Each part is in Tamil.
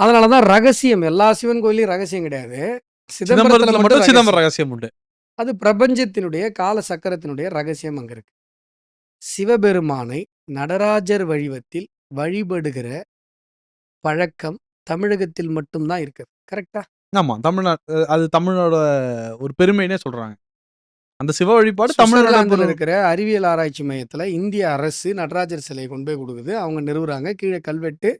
அதனால தான் ரகசியம் எல்லா சிவன் கோயில்லயும் ரகசியம் கிடையாது. சிதம்பரத்துல மட்டும் மட்டும் சிதம்பர ரகசியம். உண்டு. அது பிரபஞ்சத்தினுடைய கால சக்கரத்தினுடைய ரகசியம் அங்க இருக்கு. சிவபெருமானை நடராஜர் வடிவத்தில் வழிபடுகிற பழக்கம் தமிழகத்தில் மட்டும் தான் இருக்கு. கரெக்ட்டா? ஆமா. தமிழ்நா அ அது தமிழோட ஒரு பெருமைன்னே சொல்றாங்க. அந்த சிவ வழிபாடு ஒரு இருக்கிற அறிவியல் ஆராய்ச்சி மையத்துல இந்திய அரசு நடராஜர் சிலைய கொண்டு போய் குடுக்குது. அவங்க நிறுவுறாங்க. கீழ கல்வெட்டு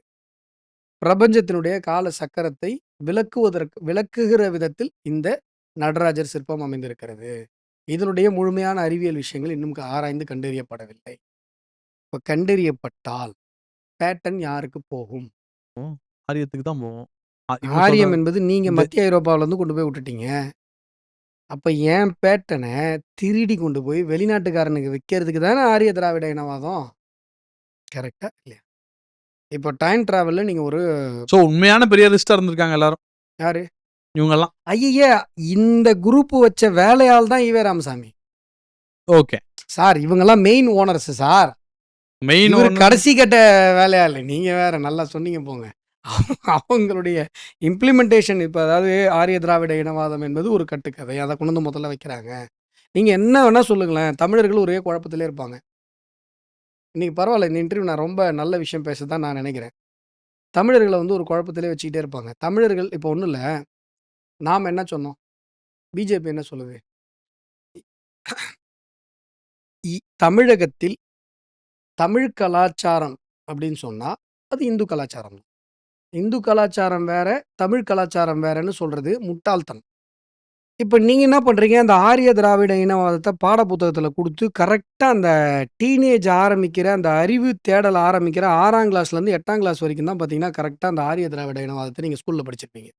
பிரபஞ்சத்தினுடைய கால சக்கரத்தை விளக்குவதற்கு விளக்குகிற விதத்தில் இந்த நடராஜர் சிற்பம் அமைந்திருக்கிறது. இதனுடைய முழுமையான அறிவியல் விஷயங்கள் இன்னும் ஆராய்ந்து கண்டறியப்படவில்லை. இப்ப கண்டறியப்பட்டால் பேட்டர்ன் யாருக்கு போகும்? ஆரியத்துக்கு தான் போகும். ஆரியம் என்பது நீங்க மத்திய ஐரோப்பாவுல இருந்து கொண்டு போய் விட்டுட்டீங்க. அப்ப என் பேட்டர்ன திருடி கொண்டு போய் வெளிநாட்டுக்காரனுக்கு விக்கிறதுக்கு தானே ஆரிய திராவிட இனவாதம். கரெக்ட்டா? இல்லையா? இப்போ டைம் டிராவல்ல நீங்க ஒரு சோ உண்மையான பெரிய லிஸ்ட்டா இருந்திருக்காங்க எல்லாரும். யாரு? இவங்கலாம். ஐய்யய்ய! இந்த குரூப் வச்ச வேலையாள் தான் ஈவே ராமசாமி. ஓகே. சார் இவங்கலாம் மெயின் ஓனர்ஸ் சார். மெயின் ஒண்ணு கடைசி கட்ட வேலையாளு. நீங்க வேற நல்லா சொன்னீங்க போங்க. அவங்களுடைய இம்ப்ளிமென்டேஷன் இப்ப அதாவது ஆரிய திராவிட இனவாதம் என்பது ஒரு கட்டுக்கதை. அத கொண்டு வந்து முதல்ல வைக்கிறாங்க. நீங்க என்ன வேணா சொல்லுங்களேன். தமிழர்கள் ஒரே குழப்பத்திலே இருப்பாங்க. இன்றைக்கி பரவாயில்ல இந்த இன்டர்வியூ நான் ரொம்ப நல்ல விஷயம் பேச தான் நான் நினைக்கிறேன். தமிழர்களை வந்து ஒரு குழப்பத்திலே வச்சுக்கிட்டே இருப்பாங்க. தமிழர்கள் இப்போ ஒன்றும் இல்லை நாம் என்ன சொன்னோம்? பிஜேபி என்ன சொல்லுது? இ தமிழகத்தில் தமிழ் கலாச்சாரம் அப்படின்னு சொன்னால் அது இந்து கலாச்சாரம். இந்து கலாச்சாரம் வேற, தமிழ் கலாச்சாரம் வேறன்னு சொல்கிறது முட்டாள்தனம். இப்போ நீங்கள் என்ன பண்ணுறீங்க அந்த ஆரிய திராவிட இனவாதத்தை பாட புத்தகத்தில் கொடுத்து கரெக்டாக அந்த டீனேஜ் ஆரம்பிக்கிற அந்த அறிவு தேடல் ஆரம்பிக்கிற ஆறாம் கிளாஸ்லேருந்து எட்டாம் கிளாஸ் வரைக்கும் தான் பார்த்தீங்கன்னா, கரெக்டாக அந்த ஆரிய திராவிட இனவாதத்தை நீங்கள் ஸ்கூலில் படிச்சிருப்பீங்க.